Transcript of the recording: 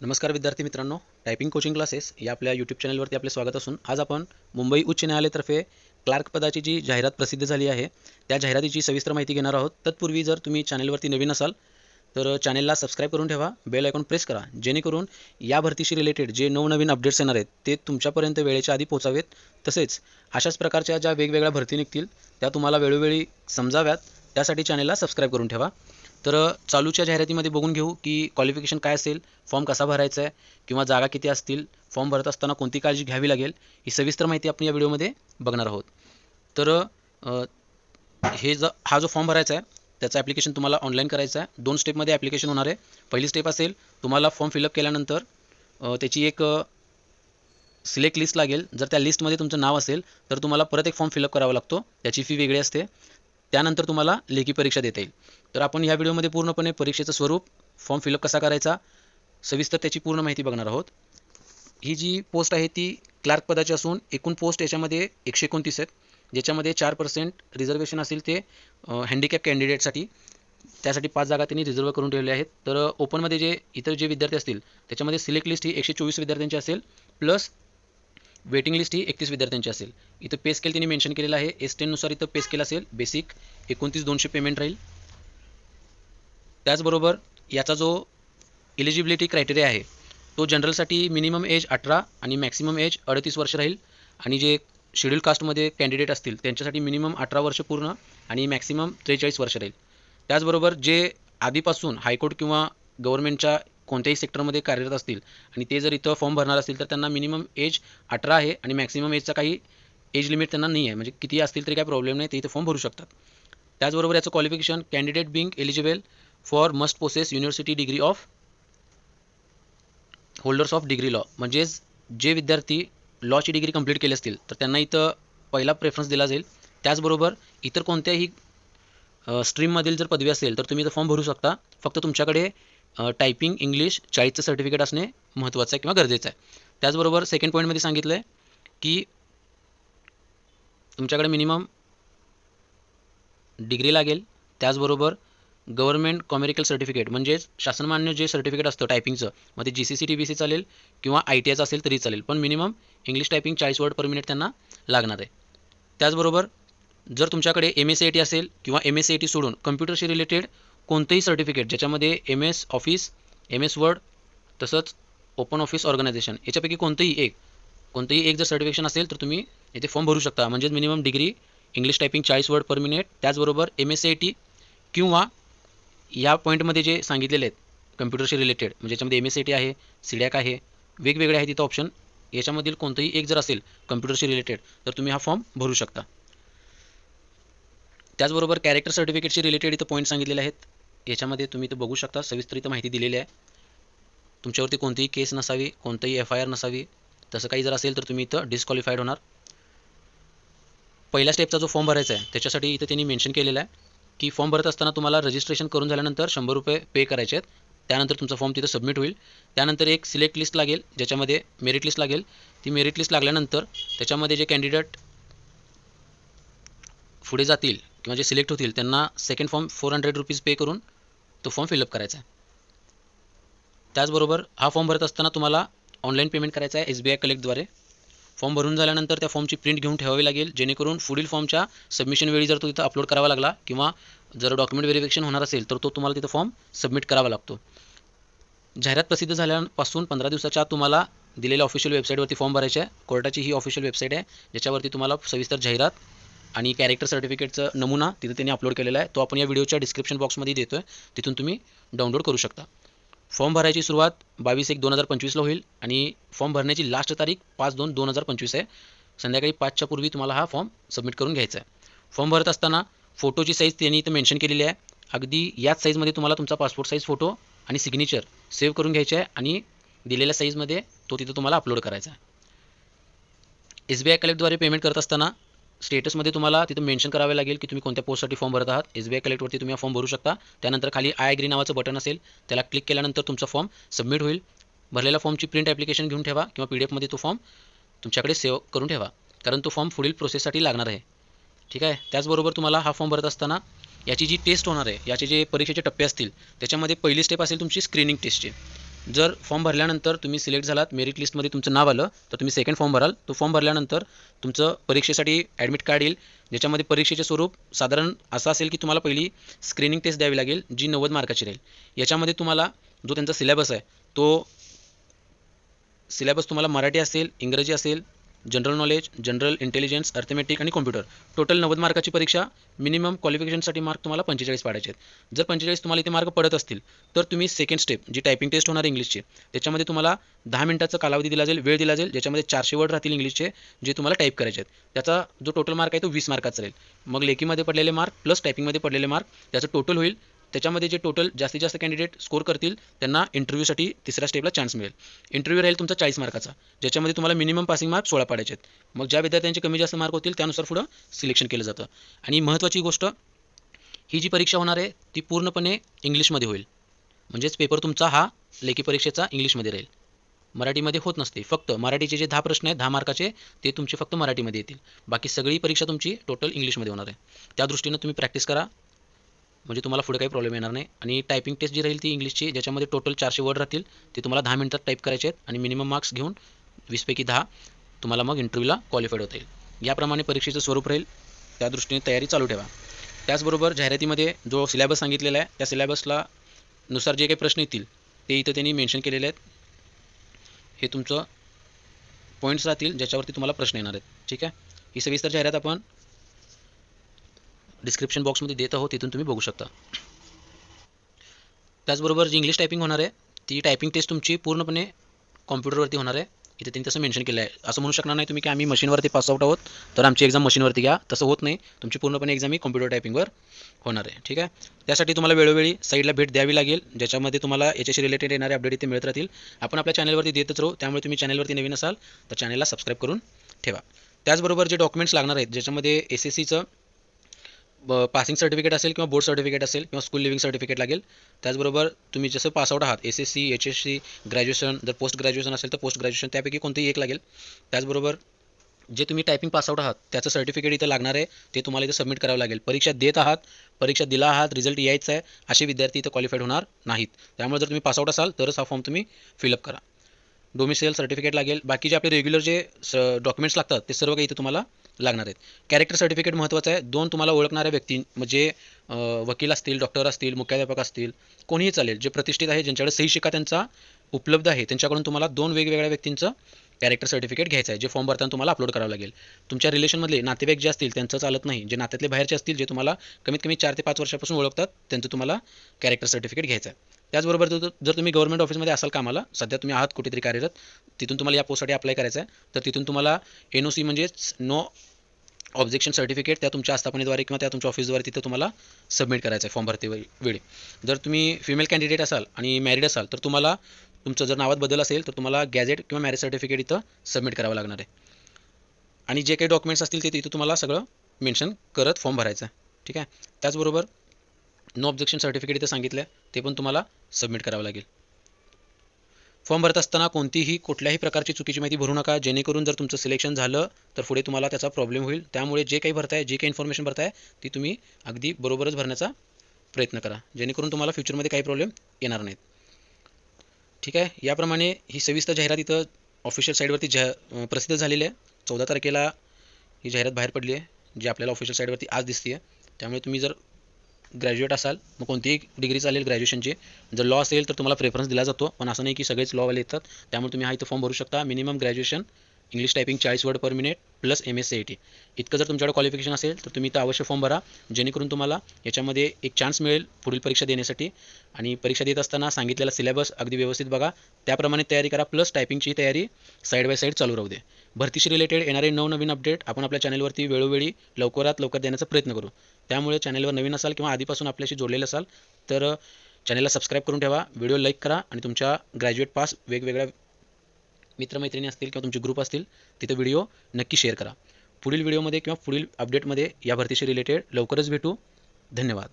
नमस्कार विद्यार्थी मित्रांनो टायपिंग कोचिंग क्लासेस या आपल्या यूट्यूब चॅनलवरती आपले स्वागत असून आज आपण मुंबई उच्च न्यायालयातर्फे क्लार्क पदाची जी जाहिरात प्रसिद्ध झाली आहे त्या जाहिरातीची सविस्तर माहिती घेणार आहोत. तत्पूर्वी जर तुम्ही चॅनलवरती नवीन असाल तर चॅनलला सबस्क्राईब करून ठेवा बेल आयकॉन प्रेस करा जेणेकरून या भरतीशी रिलेटेड जे नवनवीन अपडेट्स येणार आहेत ते तुमच्यापर्यंत वेळेच्या आधी पोचावेत तसेच अशाच प्रकारच्या ज्या वेगवेगळ्या भरती निघतील त्या तुम्हाला वेळोवेळी समजाव्यात त्यासाठी चॅनलला सबस्क्राईब करून ठेवा. तर चालूच्या जाहिरातीमध्ये बघून घेऊ की क्वालिफिकेशन काय असेल फॉर्म कसा भरायचा आहे किंवा जागा किती असतील फॉर्म भरत असताना कोणती काळजी घ्यावी लागेल ही सविस्तर माहिती आपण या व्हिडिओमध्ये बघणार आहोत. तर हे ज हा जो फॉर्म भरायचा आहे त्याचं ॲप्लिकेशन तुम्हाला ऑनलाईन करायचं आहे. दोन स्टेपमध्ये ॲप्लिकेशन होणार आहे. पहिली स्टेप असेल तुम्हाला फॉर्म फिलअप केल्यानंतर त्याची एक सिलेक्ट लिस्ट लागेल. जर त्या लिस्टमध्ये तुमचं नाव असेल तर तुम्हाला परत एक फॉर्म फिलअप करावा लागतो. त्याची फी वेगळी असते. त्यानंतर तुम्हाला लेखी परीक्षा देता येईल. तर आपण ह्या व्हिडिओमध्ये पूर्णपणे परीक्षेचं स्वरूप फॉर्म फिलअप कसा करायचा सविस्तर त्याची पूर्ण माहिती बघणार आहोत. ही जी पोस्ट आहे ती क्लार्क पदाची असून एकूण पोस्ट याच्यामध्ये एकशे एकोणतीस आहेत. ज्याच्यामध्ये चार पर्सेंट रिझर्वेशन असेल ते हँडिकॅप कॅन्डिडेटसाठी त्यासाठी पाच जागा त्यांनी रिझर्व करून ठेवल्या आहेत. तर ओपनमध्ये जे इतर जे विद्यार्थी असतील त्याच्यामध्ये सिलेक्ट लिस्ट ही एकशे चोवीस विद्यार्थ्यांची असेल. प्लस वेटिंग लिस्ट ही एकतीस विद्यार्थ्यांची असेल. इथं पे स्केल त्यांनी मेन्शन केलेलं आहे. एस टेननुसार इथं पे स्केल असेल. बेसिक एकोणतीस दोनशे पेमेंट राहील. त्याचबरोबर याचा जो इलिजिबिलिटी क्रायटेरिया आहे तो जनरलसाठी मिनिमम एज अठरा आणि मॅक्सिमम एज अडतीस वर्ष राहील. आणि जे शेड्यूल कास्टमध्ये कॅन्डिडेट असतील त्यांच्यासाठी मिनिमम अठरा वर्ष पूर्ण आणि मॅक्सिमम त्रेचाळीस वर्ष राहील. त्याचबरोबर जे आधीपासून हायकोर्ट किंवा गव्हर्नमेंटच्या कोणत्याही सेक्टरमध्ये कार्यरत असतील आणि ते जर इथं फॉर्म भरणार असतील तर त्यांना मिनिमम एज अठरा आहे आणि मॅक्सिमम एजचा काही एज लिमिट त्यांना नाही आहे. म्हणजे किती असतील तरी काही प्रॉब्लेम नाही ते इथं फॉर्म भरू शकतात. त्याचबरोबर याचं qualification candidate being eligible for must process university degree of holders of degree law म्हणजेच जे विद्यार्थी लॉची डिग्री कंप्लीट केली असतील तर त्यांना इथं पहिला प्रेफरन्स दिला जाईल. त्याचबरोबर इतर कोणत्याही स्ट्रीममधील जर पदवी असेल तर तुम्ही इथं फॉर्म भरू शकता. फक्त तुमच्याकडे टायपिंग इंग्लिश चाळीसचं सर्टिफिकेट असणे महत्त्वाचं आहे किंवा गरजेचं आहे. त्याचबरोबर सेकंड पॉईंटमध्ये सांगितलं आहे की तुमच्याकडे मिनिमम डिग्री लागेल. त्याचबरोबर गव्हर्नमेंट कॉमेरिकल सर्टिफिकेट म्हणजेच शासनमान्य जे सर्टिफिकेट असतं टायपिंगचं मग ते G C C T B C चालेल किंवा आय टी आयचं असेल तरी चालेल पण मिनिमम इंग्लिश टायपिंग चाळीस वर्ड पर मिनिट त्यांना लागणार आहे. त्याचबरोबर जर तुमच्याकडे M S C I T असेल किंवा M S C I T सोडून कम्प्युटरशी रिलेटेड कोणतंही सर्टिफिकेट ज्याच्यामध्ये M S office M S word तसंच ओपन ऑफिस ऑर्गनायझेशन याच्यापैकी कोणतंही एक कोणतंही एक जर सर्टिफिकेशन असेल तर तुम्ही इथे फॉर्म भरू शकता. म्हणजेच मिनिमम डिग्री इंग्लिश टायपिंग चाळीस वर्ड पर मिनिट त्याचबरोबर M S C I T किंवा या पॉईंटमध्ये जे सांगितलेले आहेत कम्प्युटरशी रिलेटेड म्हणजे याच्यामध्ये एम एस सी टी आहे सिडॅक आहे वेगवेगळे आहेत तिथं ऑप्शन याच्यामधील कोणतंही एक जर असेल कम्प्युटरशी रिलेटेड तर तुम्ही हा फॉर्म भरू शकता. त्याचबरोबर कॅरेक्टर सर्टिफिकेटशी रिलेटेड इथं पॉईंट सांगितलेले आहेत. याच्यामध्ये तुम्ही इथं बघू शकता सविस्तरित इथं माहिती दिलेली आहे. तुमच्यावरती कोणतीही केस नसावी कोणतंही एफ आय आर नसावी तसं काही जर असेल तर तुम्ही इथं डिस्क्वालिफाईड होणार. पहिल्या स्टेपचा जो फॉर्म भरायचा आहे त्याच्यासाठी इथं त्यांनी मेन्शन केलेलं आहे की फॉर्म भरत असताना तुम्हाला रजिस्ट्रेशन करून झाल्यानंतर शंभर रुपये पे करायचे आहेत. त्यानंतर तुमचा फॉर्म तिथं सबमिट होईल. त्यानंतर एक सिलेक्ट लिस्ट लागेल ज्याच्यामध्ये मेरिट लिस्ट लागेल. ती मेरिट लिस्ट लागल्यानंतर त्याच्यामध्ये जे कॅन्डिडेट पुढे जातील किंवा जे सिलेक्ट होतील त्यांना second form four hundred rupees pay करून तो फॉर्म फिलअप करायचा आहे. त्याचबरोबर हा फॉर्म भरत असताना तुम्हाला ऑनलाईन पेमेंट करायचा आहे एस बी आय कलेक्टद्वारे फॉर्म भरून झाल्यानंतर त्या फॉर्मची प्रिंट घेऊन ठेवावी लागेल जेणेकरून पुढील फॉर्मच्या सबमिशन वेळी जर तो तिथं अपलोड करावा लागला किंवा जर डॉक्युमेंट व्हेरिफिकेशन होणार असेल तर तो तुम्हाला तिथं फॉर्म सबमिट करावा लागतो. जाहिरात प्रसिद्ध झाल्यापासून पंधरा दिवसाच्या आत तुम्हाला दिलेल्या ऑफिशियल वेबसाईटवरती फॉर्म भरायचे आहे. कोर्टाची ही ऑफिशियल वेबसाईट आहे ज्याच्यावरती तुम्हाला सविस्तर जाहिरात आणि कॅरेक्टर सर्टिफिकेटचं नमुना तिथं त्यांनी अपलोड केलेला आहे. तो आपण या व्हिडिओच्या डिस्क्रिप्शन बॉक्समध्ये देतो आहे तिथून तुम्ही डाउनलोड करू शकता. फॉर्म भरायची सुरुवात बावीस एक दोन हजार पंचवीसला होईल आणि फॉर्म भरण्याची लास्ट तारीख पाच दोन दोन हजार पंचवीस आहे. संध्याकाळी पाचच्या पूर्वी तुम्हाला हा फॉर्म सबमिट करून घ्यायचा आहे. फॉर्म भरत असताना फोटोची साईज त्यांनी इथं मेन्शन केलेली आहे. अगदी याच साईजमध्ये तुम्हाला तुमचा पासपोर्ट साईज फोटो आणि सिग्नेचर सेव्ह करून घ्यायचे आहे आणि दिलेल्या साईजमध्ये तो तिथं तुम्हाला अपलोड करायचा आहे. एस बी आय कलेक्टद्वारे पेमेंट करत असताना स्टेटसमध्ये तुम्हाला तिथं मेन्शन करावे लागेल की तुम्ही कोणत्या पोस्टसाठी फॉर्म भरत आहात. एस बी आय कलेक्टवरती तुम्ही हा फॉर्म भरू शकता. त्यानंतर खाली आय अग्री नावाचं बटन असेल त्याला क्लिक केल्यानंतर तुमचा फॉर्म सबमिट होईल. भरलेल्या फॉर्मची प्रिंट ॲप्लिकेशन घेऊन ठेवा किंवा पी डी एफमध्ये तो फॉर्म तुमच्याकडे सेव्ह करून ठेवा. कारण तो फॉर्म पुढील प्रोसेससाठी लागणार आहे. ठीक आहे? त्याचबरोबर तुम्हाला हा फॉर्म भरत असताना याची जी टेस्ट होणार आहे याचे जे परीक्षेचे टप्पे असतील त्याच्यामध्ये पहिली स्टेप असेल तुमची स्क्रीनिंग टेस्टची जर फॉर्म भरल्यानंतर तुम्ही सिलेक्ट झालात मेरिट लिस्टमध्ये तुमचं नाव आलं तर तुम्ही सेकंड फॉर्म भराल. तो फॉर्म भरल्यानंतर तुमचं परीक्षेसाठी ॲडमिट कार्ड येईल. ज्याच्यामध्ये परीक्षेचे स्वरूप साधारण असं असेल की तुम्हाला पहिली स्क्रीनिंग टेस्ट द्यावी लागेल जी नव्वद मार्काची राहील. याच्यामध्ये तुम्हाला जो त्यांचा सिलेबस आहे तो सिलेबस तुम्हाला मराठी असेल इंग्रजी असेल general knowledge general intelligence arithmetic आणि कॉम्प्युटर. टोटल नव्वद मार्काची परीक्षा मिनिमम क्वालिफिकेशनसाठी मार्क तुम्हाला पंचेचाळीस पाडायचे आहेत जर पंचेचाळीस तुम्हाला इथे मार्क पडत असतील तर तुम्ही सेकंड स्टेप जी टायपिंग टेस्ट होणार इंग्लिशची त्याच्यामध्ये तुम्हाला दहा मिनिटाचा कालावधी दिला जाईल वेळ दिला जाईल ज्याच्यामध्ये चारशे वर्ड राहतील इंग्लिशचे जे तुम्हाला टाईप करायचे आहेत त्याचा जो टोटल मार्क आहे तो वीस मार्काचा राहील. मग लेखीमध्ये पडलेले मार्क प्लस टायपिंगमध्ये पडलेले मार्क त्याचं टोटल होईल त्याच्यामध्ये जे टोटल जास्तीत जास्त कॅन्डिडेट स्कोर करतील त्यांना इंटरव्ह्यूसाठी तिसऱ्या स्टेपला चान्स मिळेल. इंटरव्ह्यू राहील तुमचा चाळीस मार्काचा ज्याच्यामध्ये तुम्हाला मिनिमम पासिंग मार्क सोळा पाडायचे आहेत. मग ज्या विद्यार्थ्यांचे कमी जास्त मार्क होतील त्यानुसार पुढं सिलेक्शन केलं जातं. आणि महत्त्वाची गोष्ट ही जी परीक्षा होणार आहे ती पूर्णपणे इंग्लिशमध्ये होईल. म्हणजेच पेपर तुमचा हा लेखी परीक्षेचा इंग्लिशमध्ये राहील. मराठीमध्ये होत नसते. फक्त मराठीचे जे दहा प्रश्न आहेत दहा मार्काचे ते तुमचे फक्त मराठीमध्ये येतील. बाकी सगळी परीक्षा तुमची टोटल इंग्लिशमध्ये होणार आहे. त्या दृष्टीनं तुम्ही प्रॅक्टिस करा. म्हणजे तुम्हाला पुढे काही प्रॉब्लेम येणार नाही. आणि टायपिंग टेस्ट जी राहील ती इंग्लिशची ज्याच्यामध्ये टोटल चारशे वर्ड राहतील ते तुम्हाला दहा मिनिटात टाईप करायचे आहेत आणि मिनिमम मार्क्स घेऊन वीसपैकी दहा तुम्हाला मग इंटरव्ह्यूला क्वालिफाईड होता येईल. याप्रमाणे परीक्षेचं स्वरूप राहील. त्या दृष्टीने तयारी चालू ठेवा. त्याचबरोबर जाहिरातीमध्ये जो सिलेबस सांगितलेला आहे त्या सिलेबसला नुसार जे काही प्रश्न येतील ते इथं त्यांनी मेन्शन केलेले आहेत. हे तुमचं पॉईंट्स राहतील ज्याच्यावरती तुम्हाला प्रश्न येणार आहेत. ठीक आहे? ही सविस्तर जाहिरात आपण डिस्क्रिप्शन बॉक्समध्ये देत आहोत तिथून तुम्ही बघू शकता. त्याचबरोबर जी इंग्लिश टायपिंग होणार आहे ती टायपिंग टेस्ट तुमची पूर्णपणे कॉम्प्युटरवरती होणार आहे. इथे त्यांनी तसं मेन्शन केलं आहे असं म्हणू शकणार नाही तुम्ही की आम्ही मशीनवरती पासआउट आहोत तर आमची एक्झाम मशीनवरती घ्या. तसं होत नाही. तुमची पूर्णपणे एक्झाम ही कॉम्प्युटर टायपिंगवर होणार आहे. ठीक आहे? त्यासाठी तुम्हाला वेळोवेळी साईडला भेट द्यावी लागेल. ज्याच्यामध्ये तुम्हाला याच्याशी रिलेटेड येणारे अपडेट इथे मिळत राहतील. आपण आपल्या चॅनलवरती देतच राहू. त्यामुळे तुम्ही चॅनलवरती नवीन असाल तर चॅनलला सबस्क्राईब करून ठेवा. त्याचबरोबर जे डॉक्युमेंट्स लागणार आहेत ज्याच्यामध्ये एस एस सीचं पासिंग सर्टिफिकेट असेल किंवा बोर्ड सर्टिफिकेट असेल किंवा स्कूल लिव्हिंग सर्टिफिकेट लागेल. त्याचबरोबर तुम्ही जसं पासआउट आहात S S C H S C graduation जर पोस्ट ग्रॅज्युएशन असेल तर पोस्ट ग्रॅज्युएशन त्यापैकी कोणतेही एक लागेल. त्याचबरोबर जे तुम्ही टायपिंग पासआउट आहात त्याचं सर्टिफिकेट इथं लागणार आहे ते तुम्हाला इथं सबमिट करावं लागेल. परीक्षा देत आहात परीक्षा दिला आहात रिझल्ट यायचा आहे असे विद्यार्थी इथं क्वालिफाईड होणार नाहीत. त्यामुळे जर तुम्ही पासआउट असाल तरच हा फॉर्म तुम्ही फिलअप करा. डोमिसियल सर्टिफिकेट लागेल. बाकी जे आपले रेग्युलर जे स डॉक्युमेंट्स लागतात ते सर्व काही इथं तुम्हाला लागणार आहेत. कॅरेक्टर सर्टिफिकेट महत्त्वाचं आहे. दोन तुम्हाला ओळखणाऱ्या व्यक्ती म्हणजे वकील असतील डॉक्टर असतील मुख्याध्यापक असतील कोणीही चालेल जे प्रतिष्ठित आहे ज्यांच्याकडे सही शिका त्यांचा उपलब्ध आहे त्यांच्याकडून तुम्हाला दोन वेगवेगळ्या व्यक्तींचं कॅरेक्टर सर्टिफिकेट घ्यायचं आहे जे फॉर्म भरताना तुम्हाला अपलोड करावं लागेल. तुमच्या रिलेशनमधले नातेवाईक जे असतील त्यांचं चालत नाही. जे नात्यातले बाहेरचे असतील जे तुम्हाला कमीत कमी चार ते पाच वर्षापासून ओळखतात त्यांचं तुम्हाला कॅरेक्टर सर्टिफिकेट घ्यायचं आहे. त्याचबरोबर जर तुम्ही गव्हर्मेंट ऑफिसमध्ये असाल कामाला सध्या तुम्ही आहात कुठेतरी कार्यरत तिथून तुम्हाला या पोस्टसाठी अप्लाय करायचं आहे. तर तिथून तुम्हाला एन ओ सी म्हणजेच नो ऑब्जेक्शन सर्टिफिकेट त्या तुमच्या आस्थापनेद्वारे किंवा त्या तुमच्या ऑफिसद्वारे तिथं तुम्हाला सबमिट करायचं आहे फॉर्म भरते वेळी. जर तुम्ही फिमेल कॅन्डिडेट असाल आणि मॅरिड असाल तर तुम्हाला तुमचं जर नावात बदल असेल तर तुम्हाला गॅजेट किंवा मॅरेज सर्टिफिकेट इथं सबमिट करावं लागणार आहे. आणि जे काही डॉक्युमेंट्स असतील ते तिथं तुम्हाला सगळं मेन्शन करत फॉर्म भरायचं आहे. ठीक आहे? त्याचबरोबर नो ऑब्जेक्शन सर्टिफिकेट इथं सांगितलं आहे ते पण तुम्हाला सबमिट करावं लागेल. फॉर्म भरत असताना कोणतीही कुठल्याही प्रकारची चुकीची माहिती भरू नका. जेणेकरून जर तुमचं सिलेक्शन झालं तर पुढे तुम्हाला त्याचा प्रॉब्लेम होईल. त्यामुळे जे काही भरताय जे काही इन्फॉर्मेशन भरताय ती तुम्ही अगदी बरोबरच भरण्याचा प्रयत्न करा. जेणेकरून तुम्हाला फ्युचरमध्ये काही प्रॉब्लेम येणार नाहीत. ठीक आहे? याप्रमाणे ही सविस्तर जाहिरात इथं ऑफिशियल साईडवरती जा प्रसिद्ध झालेली आहे. चौदा तारखेला ही जाहिरात बाहेर पडली आहे जी आपल्याला ऑफिशियल साईडवरती आज दिसते आहे त्यामुळे तुम्ही जर ग्रॅज्युएट असाल मग कोणतीही डिग्री चालेल ग्रॅज्युएशनची जर लॉ असेल तर तुम्हाला प्रेफरन्स दिला जातो पण असं नाही की सगळेच लॉवाले येतात. त्यामुळे तुम्ही हा इथं फॉर्म भरू शकता. मिनिमम ग्रॅज्युएशन इंग्लिश टायपिंग चाळीस word per minute plus M S C I T इतकं जर तुमच्याकडे क्वालिफिकेशन असेल तर तुम्ही इथं अवश्य फॉर्म भरा. जेणेकरून तुम्हाला याच्यामध्ये एक चान्स मिळेल पुढील परीक्षा देण्यासाठी. आणि परीक्षा देत असताना सांगितलेला सिलेबस अगदी व्यवस्थित बघा. त्याप्रमाणे तयारी करा प्लस टायपिंगची तयारी साईड बाय साईड चालू राहू दे. भरतीशी रिलेटेड येणारे नवनवीन अपडेट आपण आपल्या चॅनलवरती वेळोवेळी लवकरात लवकर देण्याचा प्रयत्न करू. त्यामुळे चॅनलवर नवीन असाल किंवा आधीपासून आपल्याशी जोडलेले असाल तर चॅनलला सबस्क्राईब करून ठेवा व्हिडिओ लाईक करा आणि तुमच्या ग्रॅज्युएट पास वेगवेगळ्या मित्रमैत्रिणी असतील किंवा तुमचे ग्रुप असतील तिथे व्हिडिओ नक्की शेअर करा. पुढील व्हिडिओमध्ये किंवा पुढील अपडेटमध्ये या भरतीशी रिलेटेड लवकरच भेटू. धन्यवाद.